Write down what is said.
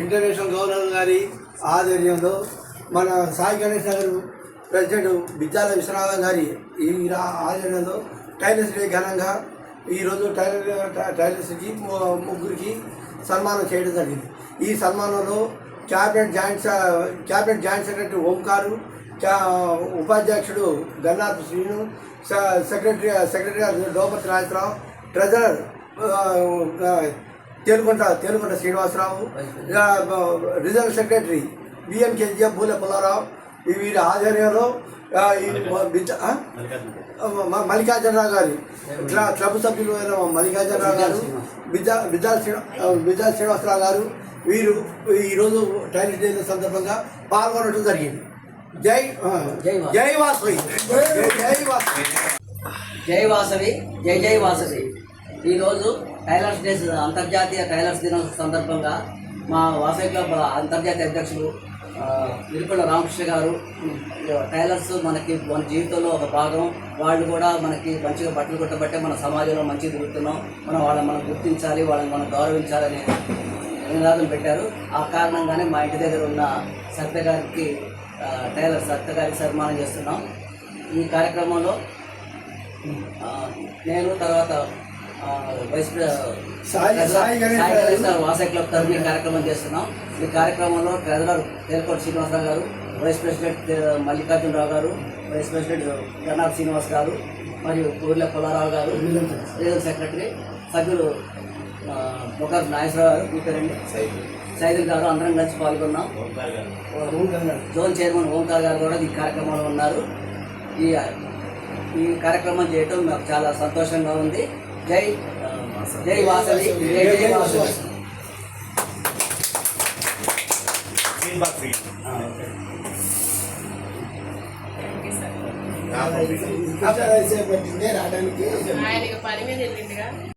International governor గారి ఆధ్వర్యంలో మన సాయి గణేష్ నగర్ ప్రెసిడెంట్ విద్యాల విశ్వనాథన్ గారి ఈ ఆధ్వర్యంలో టైలర్స్ డే ఘనంగా ఈరోజు టైలర్ టైలర్స్కి ముగ్గురికి సన్మానం చేయడం జరిగింది. ఈ సన్మానంలో cabinet joint cabinet joint secretary Omkar ఉపాధ్యక్షుడు గన్నాథ్ శ్రీను సెక్రటరీ సెక్రటరీ గారు Lopathi Rajarao treasurer Telukunta Telukunta Srinivasarao reserve secretary BMKGF Bhula Pullarao వీరి ఆధ్వర్యంలో ఆ, ఈ మల్లికార్జునరావు గారి క్లబ్ సభ్యులు అయిన మల్లికార్జునరావు గారు విద్యా విద్యా శ్రీ- శ్రీనివాసరావు గారు వీరు ఈరోజు టైలెట్ డే సందర్భంగా పాల్గొనడం జరిగింది. జై జై వాసవి. జై జై వాసవి. జై వాసవి జై జై వాసవి. ఈరోజు టైలర్స్ డే అంతర్జాతీయ టైలర్స్ దినోత్సవం సందర్భంగా మా వాసవి క్లబ్ అంతర్జాతీయ అధ్యక్షులు ఇరుకొండ రామకృష్ణ గారు టైలర్స్ మనకి మన జీవితంలో ఒక భాగం. వాళ్ళు కూడా మనకి మంచిగా బట్టలు కుట్టబట్టే మన సమాజంలో మంచిగా తిరుగుతున్నాం. మనం వాళ్ళని మనం గుర్తించాలి వాళ్ళని మనం గౌరవించాలనే నినాదం పెట్టారు. ఆ కారణంగానే మా ఇంటి దగ్గర ఉన్న సత్య గారికి టైలర్ సత్య గారికి సన్మానం చేస్తున్నాం. ఈ కార్యక్రమంలో నేను తర్వాత వైస్ వాసవి క్లబ్ తరఫున కార్యక్రమం చేస్తున్నాం. ఈ కార్యక్రమంలో ట్రెజరర్ తేలకోటి శ్రీనివాసరావు గారు వైస్ ప్రెసిడెంట్ మల్లికార్జునరావు గారు వైస్ ప్రెసిడెంట్ గన్నాథ్ శ్రీనివాస్ గారు మరియు పూర్ల పుల్లారావు గారు సెక్రటరీ సభ్యులు ఒకరు నాగేశ్వరరావు గారు మీ పేరండి సైదుల్ గారు అందరం కలిసి పాల్గొన్నాం జోన్ చైర్మన్ ఓంకార్ గారు కూడా ఈ కార్యక్రమంలో ఉన్నారు ఈ ఈ కార్యక్రమం చేయటం నాకు చాలా సంతోషంగా ఉంది జై జై వాసవి జై జై వాసవి రావడానికి